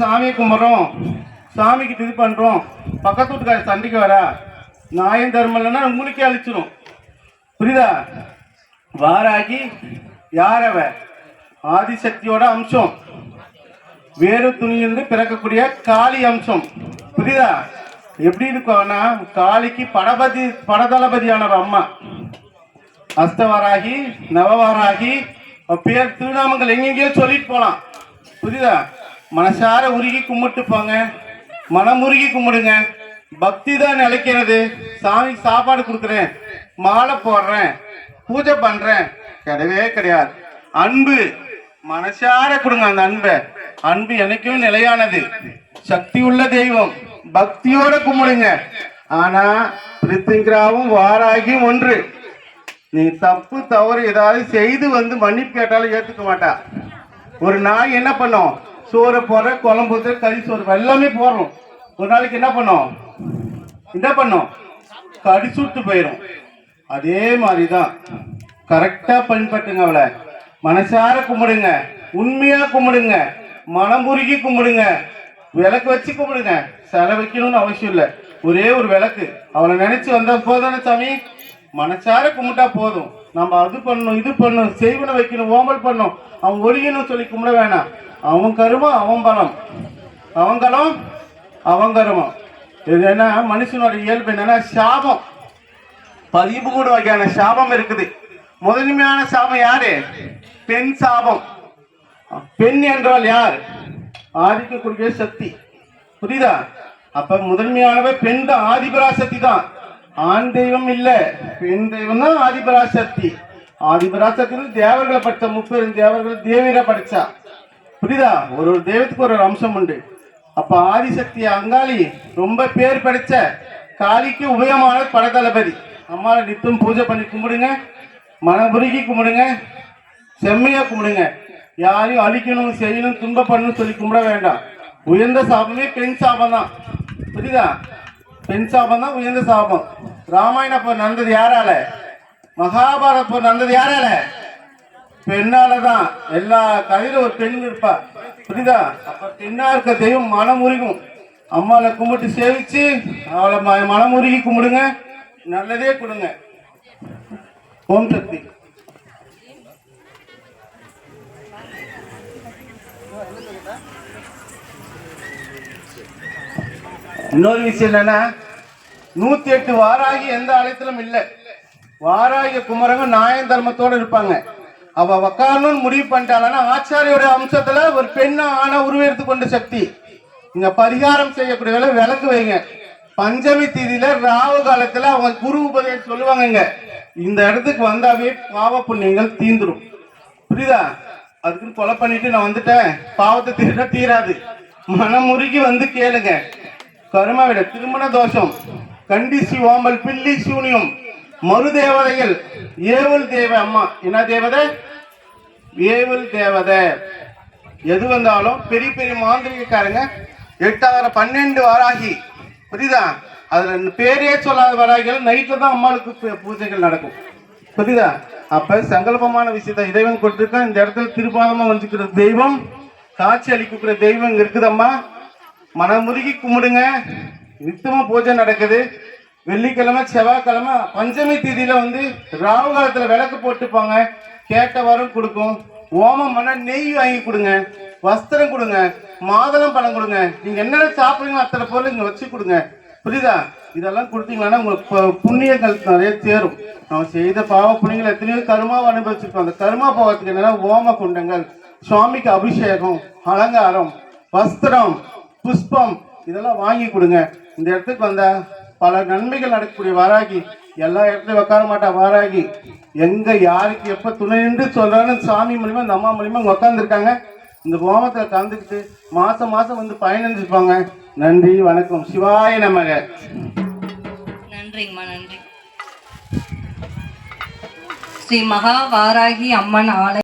சாமியை கும்பிட்றோம். சாமிக்கு இது பண்ணுறோம் பக்கத்து வீட்டுக்கார சண்டைக்கு வரா. நாயம் தர்மம் இல்லைன்னா உங்களுக்கே அழிச்சிடும் புரியுதா? வாராகி யார் அவ? ஆதிசக்தியோட அம்சம். வேறு துணியிலிருந்து பிறக்கக்கூடிய காளி அம்சம். புரியுதா? எப்படி இருக்கும்னா காளிக்கு படபதி படதளபதியானவ அம்மா. அஸ்தவராகி நவவாராகி பேர் திருநாமங்கள் எங்கெங்கேயோ சொல்லிட்டு போகலாம் புரியுதா? மனசார உருகி கும்பிட்டு போங்க. மனம் உருகி கும்பிடுங்க. பக்தி தான் நிலைக்கிறது. சாமிக்கு சாப்பாடு கொடுக்குறேன். மாலை போடுறேன். பூஜை பண்றேன். கிடையவே கிடையாது. அன்பு மனசார கொடுங்க அந்த அன்பை. அன்பு எனக்கும் நிலையானது. சக்தி உள்ள தெய்வம். பக்தியோட கும்பிடுங்க. ஆனா பிரித்திங்கிராவும் வாராகியும் ஒன்று. நீ தப்பு தவறு ஏதாவது செய்து வந்து மன்னிப்பு கேட்டாலும் ஏத்துக்க மாட்டா. ஒரு நாய் என்ன பண்ணும்? சோறு போடுற குழம்பு ஊத்துற, கறி சோறு எல்லாமே போடுறோம். ஒரு நாளைக்கு என்ன பண்ணும்? என்ன பண்ணும்? கடிச்சுட்டு போயிடும் அதே மாதிரி தான் கரெக்டாக பின்பற்றுங்க அவளை. மனசார கும்பிடுங்க. உண்மையா கும்பிடுங்க. மனம் உருகி கும்பிடுங்க. விளக்கு வச்சு கும்பிடுங்க. சிலை வைக்கணும்னு அவசியம் இல்லை. ஒரே ஒரு விளக்கு. அவளை நினைச்சு வந்தா போதானே சாமி. மனசார கும்பிட்டா போதும். நம்ம அது பண்ணணும் இது பண்ணணும் செய்வனை வைக்கணும் ஓமல் பண்ணணும். அவன் ஒழியணும் சொல்லி கும்பிட வேணாம். அவன் கருமம் அவன் பலம். அவன் கலம் அவன் கருமம். இது என்ன மனுஷனோட இயல்பு என்னன்னா சாபம். கூட வகையான சாபம் இருக்குது. முதன்மையான சாபம் யாரு? பெண் சாபம். பெண் என்றால் யார்? ஆதிக்கக்கூடிய சக்தி. புரியுதா? அப்ப முதன்மையானவ பெண் தான் ஆதிபராசக்தி தான். ஆண் தெய்வம் இல்ல பெண் தெய்வம் தான் ஆதிபராசக்தி. ஆதிபராசக்தி தேவர்களை படிச்ச முப்பெரும் தேவர்கள் தேவியரை படிச்சா. புரியுதா? ஒரு ஒரு தெய்வத்துக்கு ஒரு ஒரு அம்சம் உண்டு. அப்ப ஆதிசக்தி அங்காளி ரொம்ப பேர் படிச்ச காளிக்கு உபயமான படத்தளபதி. அம்மாவை நித்தம் பூஜை பண்ணி கும்பிடுங்க. மனபுருகி கும்பிடுங்க. செம்மையா கும்பிடுங்க. யாரையும் அழிக்கணும் செய்யணும் துன்ப சொல்லி கும்பிட வேண்டாம். உயர்ந்த சாபமே பெண் சாபம் தான். புரியுதா? பெண் சாபம் தான் உயர்ந்த சாபம். ராமாயண போர் நடந்தது யாரால? மகாபாரத போர் நடந்தது யாரால? பெண்ணாலதான். எல்லா கதையிலும் ஒரு பெண் இருப்பா. புரியுதா? அப்ப பெண்ணா இருக்க தெய்வம் மனம் உருகும் அம்மாவை கும்பிட்டு சேவிச்சு அவளை ம- மனம் உருகி கும்பிடுங்க. நல்லதே கொடுங்க. ஓம் சக்தி. இன்னொரு விஷயம் என்னன்னா நூத்தி எட்டு வாராகி எந்த ஆலயத்திலும் இல்லை. வாராகி குமரங்க நாயன் தர்மத்தோட இருப்பாங்க. அவ உக்காரணும்னு முடிவு பண்ணிட்டாளன்னா ஆச்சாரியோட அம்சத்துல ஒரு பெண்ணா ஆனா உருவெடுத்து கொண்ட சக்தி. இங்க பரிகாரம் செய்யக்கூடிய வேலை விளக்கு வைங்க. பஞ்சமி தீதியில ராவு காலத்துல அவங்க குரு உபதேசம் சொல்லுவாங்கங்க. இந்த இடத்துக்கு வந்தாவே பாவ புண்ணியங்கள் தீந்துரும் புரியுதா? அதுக்குன்னு கொலை பண்ணிட்டு நான் வந்துட்டேன். பாவத்தை தீர தீராது. மனமுருகி வந்து கேளுங்க. கருமாவிட திருமண தோஷம். கண்டிசி ஓம்பல் பில்லி சூனியம். மறு தேவதைகள் ஏவல் தேவ அம்மா. என்ன தேவதை? ஏவல் தேவதை. எது வந்தாலும் பெரிய பெரிய மாந்திரிகாரங்க எட்டாயிரம் பன்னெண்டு வாராகி. புரியுதா? அதுல பேரே சொல்லாத வராகிகள் நைட்டில் தான் அம்மாளுக்கு பூஜைகள் நடக்கும். புரியுதா? அப்ப சங்கல்பமான விஷயத்தை இறைவன் கொடுத்துருக்க இந்த இடத்துல திருப்பாதமா வந்துக்கிற தெய்வம் காட்சி அளிக்கிற தெய்வம் இங்க இருக்குதம்மா. மனமுருகி கும்பிடுங்க. நித்தமா பூஜை நடக்குது. வெள்ளிக்கிழமை செவ்வாய்க்கிழமை பஞ்சமி தேதியில வந்து ராகு காலத்துல விளக்கு போட்டுப்பாங்க கேட்ட வரம் கொடுக்கும். ஓமம் பண்ண நெய் வாங்கி கொடுங்க. வஸ்திரம் கொடுங்க. மாதுளம் பழம் கொடுங்க. நீங்க என்னென்ன சாப்பிடுங்க அத்தனை பொருள் இங்க வச்சு கொடுங்க. புரியுதா? இதெல்லாம் கொடுத்தீங்கன்னா உங்களுக்கு புண்ணியங்கள் நிறைய சேரும். நம்ம செய்த பாவ புண்ணியங்கள் எத்தனையோ கருமாவை அனுபவிச்சிருக்கோம். அந்த கருமா பாவத்துக்கு என்னன்னா ஓம குண்டங்கள் சுவாமிக்கு அபிஷேகம் அலங்காரம் வஸ்திரம் புஷ்பம் இதெல்லாம் வாங்கி கொடுங்க. இந்த இடத்துக்கு வந்தா பல நன்மைகள் நடக்கக்கூடிய வாராகி. எல்லா இடத்துலயும் உட்கார மாட்டா வாராகி. எங்க யாருக்கு எப்ப துணை நின்று சொல்றான்னு சாமி மூலியமா இந்த அம்மா மூலியமா இங்க உட்காந்துருக்காங்க இந்த ஹோமத்தை கலந்துக்கிட்டு மாசம் மாசம் வந்து பயனடைஞ்சிருப்பாங்க. நன்றி வணக்கம். சிவாய நமக. நன்றிங்கம்மா நன்றி. ஸ்ரீ மகா வாராகி அம்மன் ஆலய